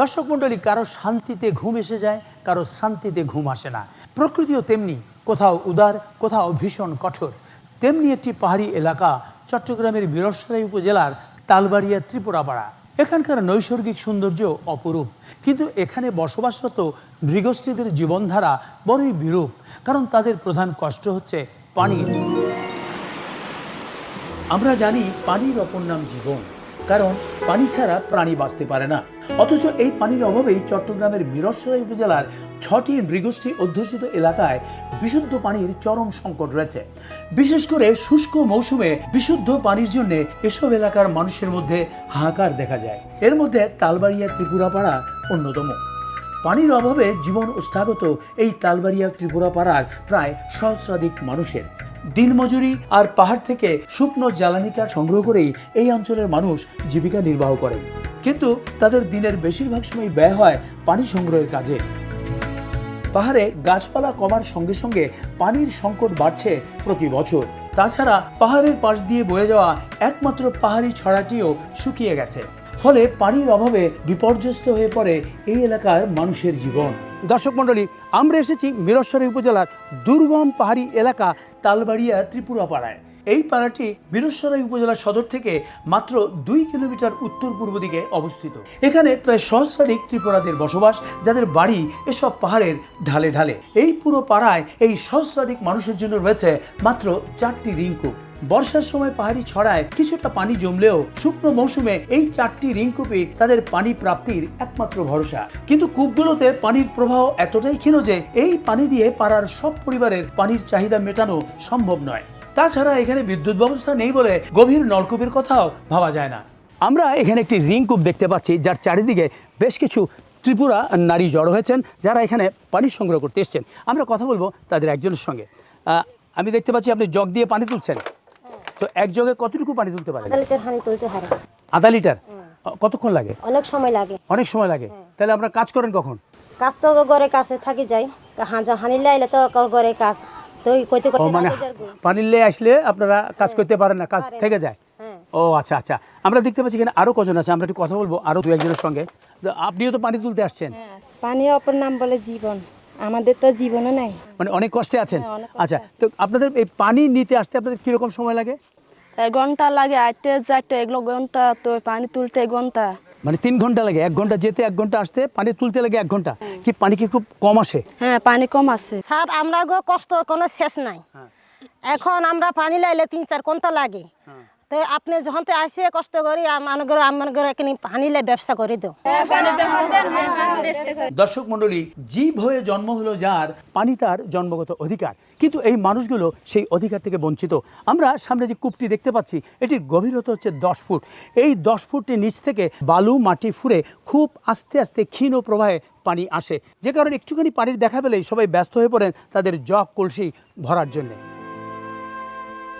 দর্শক মণ্ডলী, কারও শান্তিতে ঘুম এসে যায়, কারও শান্তিতে ঘুম আসে না। প্রকৃতিও তেমনি, কোথাও উদার, কোথাও ভীষণ কঠোর। তেমনি একটি পাহাড়ি এলাকা, চট্টগ্রামের বীরসরাই উপজেলার তালবাড়িয়া ত্রিপুরাপাড়া। এখানকার নৈসর্গিক সৌন্দর্য অপরূপ। কিন্তু এখানে বসবাসরত নৃগোষ্ঠীদের জীবনধারা বড়ই বিরূপ, কারণ তাদের প্রধান কষ্ট হচ্ছে পানি আমরা জানি পানির অপর নাম জীবন। কারণ পানি ছাড়া প্রাণী বাঁচতে পারে না। অথচ এই পানির অভাবেই চট্টগ্রামের বীরসরাই উপজেলার ছটি নৃগোষ্ঠী অধ্যুষিত এলাকায় বিশুদ্ধ পানির চরম সংকট রয়েছে। বিশেষ করে শুষ্ক মৌসুমে বিশুদ্ধ পানির জন্য এসব এলাকার মানুষের মধ্যে হাহাকার দেখা যায়। এর মধ্যে তালবাড়িয়া ত্রিপুরাপাড়া অন্যতম। পানির অভাবে জীবন ওষ্ঠাগত এই তালবাড়িয়া ত্রিপুরা পাড়ার প্রায় সহস্রাধিক মানুষের। দিনমজুরি আর পাহাড় থেকে শুকনো জ্বালানি কাঠ সংগ্রহ করেই এই অঞ্চলের মানুষ জীবিকা নির্বাহ করেন। কিন্তু তাদের দিনের বেশিরভাগ সময় ব্যয় হয় পানি সংগ্রহের কাজে। পাহাড়ে গাছপালা কমার সঙ্গে সঙ্গে পানির সংকট বাড়ছে প্রতি বছর। তাছাড়া পাহাড়ের পাশ দিয়ে বয়ে যাওয়া একমাত্র পাহাড়ি ছড়াটিও শুকিয়ে গেছে। ফলে পানির অভাবে বিপর্যস্ত হয়ে পড়ে এই এলাকার মানুষের জীবন। দর্শক মণ্ডলী, আমরা এসেছি মিরস্বরী উপজেলার দুর্গম পাহাড়ি এলাকা তালবাড়িয়া ত্রিপুরা পাড়ায় এই পাড়াটি বীরসরাই উপজেলা সদর থেকে মাত্র দুই কিলোমিটার উত্তর পূর্ব দিকে অবস্থিত। এখানে প্রায় সহস্রাধিক ত্রিপুরাদের বসবাস, যাদের বাড়ি এসব পাহাড়ের ঢালে ঢালে। এই পুরো পাড়ায় এই সহস্রাধিক মানুষের জন্য রয়েছে মাত্র চারটি রিংকূপ। বর্ষার সময় পাহাড়ি ছড়ায় কিছুটা পানি জমলেও শুকনো মৌসুমে এই চারটি রিংকূপই তাদের পানি প্রাপ্তির একমাত্র ভরসা। কিন্তু কূপগুলোতে পানির প্রবাহ এতটাই ক্ষীণ যে এই পানি দিয়ে পাড়ার সব পরিবারের পানির চাহিদা মেটানো সম্ভব নয়। তাছাড়া এখানে বিদ্যুৎ ব্যবস্থা নেই বলে গভীর নলকূপের কথাও ভাবা যায় না। আমরা এখানে একটি রিংকূপ দেখতে পাচ্ছি, যার চারিদিকে বেশ কিছু ত্রিপুরা নারী জড়ো হয়েছেন, যারা এখানে পানি সংগ্রহ করতে এসেছেন। আমরা কথা বলব তাদের একজনের সঙ্গে। আমি দেখতে পাচ্ছি আপনি জগ দিয়ে পানি তুলছেন। তো এক জগে কতটুকু পানি তুলতে পারেন? আদালতের হানি তুলতে পারে আধা লিটার? কতক্ষণ লাগে? অনেক সময় লাগে। অনেক সময় লাগে। তাহলে আপনারা কাজ করেন কখন? কাজ তো ঘরে কাছে থাকি যাই। হাঁজা হানি লাইলে তো ঘরে কাজ। তো কইতে করতে মানে পানির লে আসলে আপনারা কাজ করতে পারেন না কাজ থেকে যায়। হ্যাঁ ও আচ্ছা আচ্ছা। আমরা দেখতে পাচ্ছি এখানে আরও কজন আছে আমরা একটু কথা বলব আরও দু একজনের সঙ্গে আপনিও তো পানি তুলতে আসছেন। পানি অপর নাম বলে জীবন। আমাদের তো জীবনও নাই। মানে অনেক কষ্টে আছেন? হ্যাঁ, আচ্ছা তো আপনাদের এই পানি নিতে আসতে আপনাদের কীরকম সময় লাগে? এক ঘণ্টা লাগে আটটে চারটে এগুলো ঘণ্টা তো পানি তুলতে এক ঘণ্টা। মানে তিন ঘণ্টা লাগে এক ঘণ্টা যেতে এক ঘণ্টা আসতে পানি তুলতে লাগে এক ঘণ্টা। কি পানি কি খুব কম আসে? হ্যাঁ পানি কম আসে। স্যার আমরা গো কষ্ট কোনো শেষ নাই। এখন আমরা পানি লাইলে তিন চার ঘণ্টা লাগে। তো আপনি যখন তো আসে কষ্ট করি আমার আমার এখানে পানি লাই ব্যবসা করে দাও। দর্শক মন্ডলী জীব হয়ে জন্ম হলো যার পানি তার জন্মগত অধিকার। কিন্তু এই মানুষগুলো সেই অধিকার থেকে বঞ্চিত। আমরা সামনে যে কূপটি দেখতে পাচ্ছি, এটির গভীরতা হচ্ছে দশ ফুট। এই দশ ফুটের নিচ থেকে বালু, মাটি ফুঁড়ে খুব আস্তে আস্তে ক্ষীণ প্রবাহে পানি আসে। যে কারণে একটুখানি পানির দেখা পেলেই সবাই ব্যস্ত হয়ে পড়েন তাদের জগ কলসি ভরার জন্যে।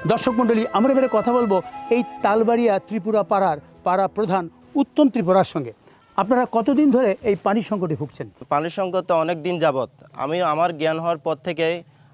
দর্শক মণ্ডলী আমরা এবারে কথা বলব এই তালবাড়িয়া ত্রিপুরা পাড়ার পাড়া প্রধান উত্তম ত্রিপুরার সঙ্গে। আপনারা কতদিন ধরে এই পানি সংকটে ভুগছেন? পানির সংকট তো অনেক দিন যাবত আমি আমার জ্ঞান হওয়ার পর থেকে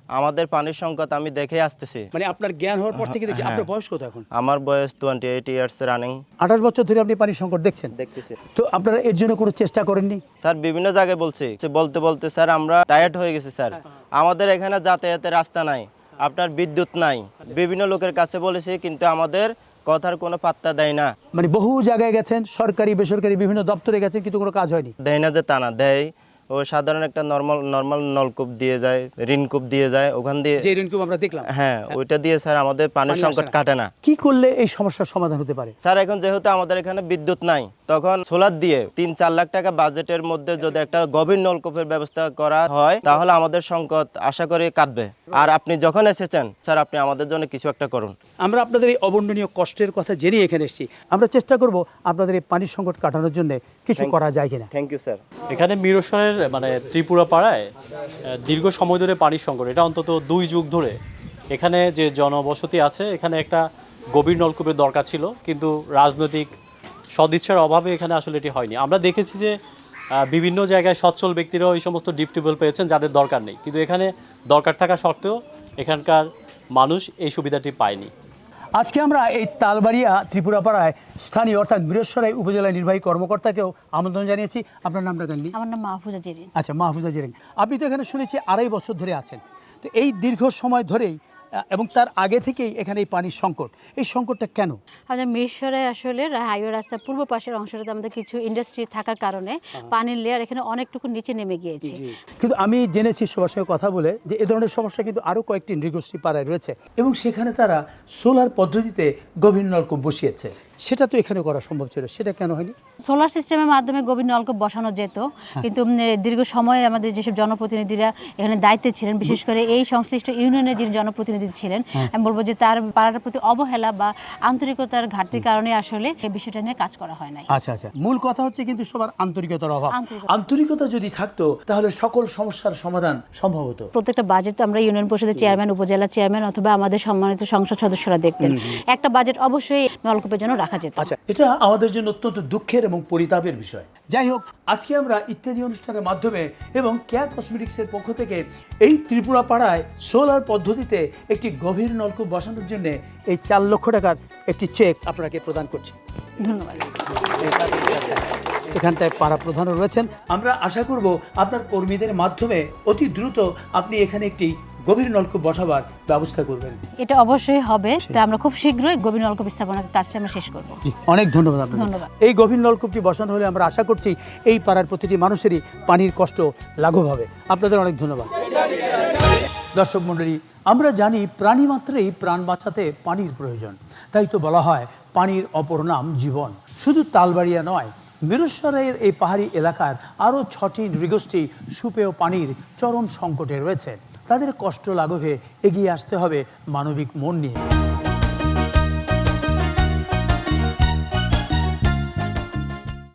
আমাদের পানির সংকট আমি দেখে আসতেছি। মানে আপনার জ্ঞান হওয়ার পর থেকে দেখছি হ্যাঁ। আপনার বয়স কত এখন? আমার বয়স টোয়েন্টি এইট ইয়ার্স রানিং আঠাশ বছর ধরে আপনি পানির সংকট দেখছেন? দেখতেছি। তো আপনারা এর জন্য কোনো চেষ্টা করেননি? স্যার বিভিন্ন জায়গায় বলছি। বলতে বলতে স্যার আমরা টায়ার্ড হয়ে গেছি স্যার। আমাদের এখানে যাতায়াতের রাস্তা নাই। আপনার বিদ্যুৎ নাই। বিভিন্ন লোকের কাছে বলেছে কিন্তু আমাদের কথার কোনো পাত্তা দেয় না। মানে বহু জায়গায় গেছেন সরকারি বেসরকারি বিভিন্ন দপ্তরে গেছেন কিন্তু কোনো কাজ হয়নি? দেয় না যে তা না দেয়। ও সাধারণ একটা নর্মাল নর্মাল নলকূপ দিয়ে যায় ঋণকূপ দিয়ে যায় ওখান দিয়ে যে ঋণকূপ আমরা দেখলাম। হ্যাঁ ওইটা দিয়ে স্যার আমাদের পানির সংকট কাটে না। কি করলে এই সমস্যার সমাধান হতে পারে? স্যার এখন যেহেতু আমাদের এখানে বিদ্যুৎ নাই তখন সোলার দিয়ে তিন চার লাখ টাকা বাজেটের মধ্যে যদি একটা গভীর নলকূপের ব্যবস্থা করা হয় তাহলে আমাদের সংকট আশা করি কাটবে। আর আপনি যখন এসেছেন স্যার আপনি আমাদের জন্য কিছু একটা করুন। আমরা আপনাদের এই অবর্ণনীয় কষ্টের কথা জেনে এখানে এসেছি। আমরা চেষ্টা করব আপনাদের এই পানির সংকট কাটানোর জন্য কিছু করা যায় কিনা। থ্যাংক ইউ স্যার এখানে মিরসরের মানে ত্রিপুরা পাড়ায় দীর্ঘ সময় ধরে পানির সংকট। এটা অন্তত দুই যুগ ধরে। এখানে যে জনবসতি আছে, এখানে একটা গভীর নলকূপের দরকার ছিল, কিন্তু রাজনৈতিক সদিচ্ছার অভাবে এখানে আসলে এটি হয়নি। আমরা দেখেছি যে বিভিন্ন জায়গায় সচ্ছল ব্যক্তিরাও এই সমস্ত ডিপ পেয়েছেন, যাদের দরকার নেই। কিন্তু এখানে দরকার থাকা সত্ত্বেও এখানকার মানুষ এই সুবিধাটি পায়নি। আজকে আমরা এই তালবাড়িয়া ত্রিপুরাপাড়ায় স্থানীয় অর্থাৎ বীরেশ্বরাই উপজেলা নির্বাহী কর্মকর্তাকেও আমন্ত্রণ জানিয়েছি। আপনার নামটা জানলি? আমার নাম মাহফুজা জেরিন। আচ্ছা মাহফুজা জেরিং আপনি তো এখানে শুনেছি আড়াই বছর ধরে আছেন। তো এই দীর্ঘ সময় ধরেই এবং তার আগে থেকেই এখানে এই পানির সংকট। এই সংকটটা কেন? আমাদের মিরসরে আসলে হাইওয়ে রাস্তার পূর্ব পাশের অংশটাতে আমাদের কিছু ইন্ডাস্ট্রি থাকার কারণে পানির লেয়ার এখানে অনেকটুকু নিচে নেমে গিয়েছে। কিন্তু আমি জেনেছি সবার সঙ্গে কথা বলে যে এ ধরনের সমস্যা কিন্তু আরও কয়েকটি নৃগোষ্ঠী পাড়ায় রয়েছে এবং সেখানে তারা সোলার পদ্ধতিতে গভীর নলকূপ বসিয়েছে। সেটা তো এখানে করা সম্ভব ছিল সেটা কেন হয়নি? সোলার সিস্টেমের মাধ্যমে গভীর নলকূপ বসানো যেত কিন্তু দীর্ঘ সময় আমাদের যেসব জনপ্রতিনিধিরা এখানে দায়িত্বে ছিলেন বিশেষ করে এই সংশ্লিষ্ট ইউনিয়নের যিনি জনপ্রতিনিধি ছিলেন আমি বলব যে তার পাড়ার প্রতি অবহেলা বা আন্তরিকতার ঘাটতির কারণে আসলে এই বিষয়টা নিয়ে কাজ করা হয় নাই। আচ্ছা আচ্ছা। মূল কথা হচ্ছে কিন্তু সবার আন্তরিকতার অভাব। আন্তরিকতা। আন্তরিকতা যদি থাকতো তাহলে সকল সমস্যার সমাধান সম্ভব হতো। প্রত্যেকটা বাজেট আমরা ইউনিয়ন পরিষদের চেয়ারম্যান উপজেলা চেয়ারম্যান অথবা আমাদের সম্মানিত সংসদ সদস্যরা দেখতেন। একটা বাজেট অবশ্যই নলকূপের জন্য রাখা যেত। আচ্ছা এটা আমাদের জন্য অত্যন্ত দুঃখের এবং পরিতাপের বিষয়। যাই হোক। আজকে আমরা ইত্যাদি অনুষ্ঠানের মাধ্যমে এবং কেয়া কসমেটিক্সের পক্ষ থেকে এই ত্রিপুরা পাড়ায় সোলার পদ্ধতিতে একটি গভীর নলকূপ বসানোর জন্য এই চার লক্ষ টাকার একটি চেক আপনাকে প্রদান করছি। ধন্যবাদ। এখানটায় পাড়া প্রধানও রয়েছেন। আমরা আশা করব আপনার কর্মীদের মাধ্যমে অতি দ্রুত আপনি এখানে একটি গভীর নলকূপ বসাবার ব্যবস্থা করবেন। এটা অবশ্যই হবে তো আমরা খুব শীঘ্রই গভীর নলকূপ স্থাপনের কাজটা আমরা শেষ করব। জি, অনেক ধন্যবাদ আপনাকে। ধন্যবাদ। এই গভীর নলকূপটি বসানো হলে আমরা আশা করছি এই পাড়ার প্রতিটি মানুষেরই পানির কষ্ট লাঘব হবে। আপনাদের অনেক ধন্যবাদ। দর্শক মণ্ডলী আমরা জানি প্রাণী মাত্রেই প্রাণ বাঁচাতে পানির প্রয়োজন। তাই তো বলা হয় পানির অপর নাম জীবন। শুধু তালবাড়িয়া নয় বীরেশ্বরের এই পাহাড়ি এলাকার আরও ছটি নৃগোষ্ঠী সুপেয় পানির চরম সংকটে রয়েছে। তাদের কষ্ট লাঘবে এগিয়ে আসতে হবে মানবিক মন নিয়ে।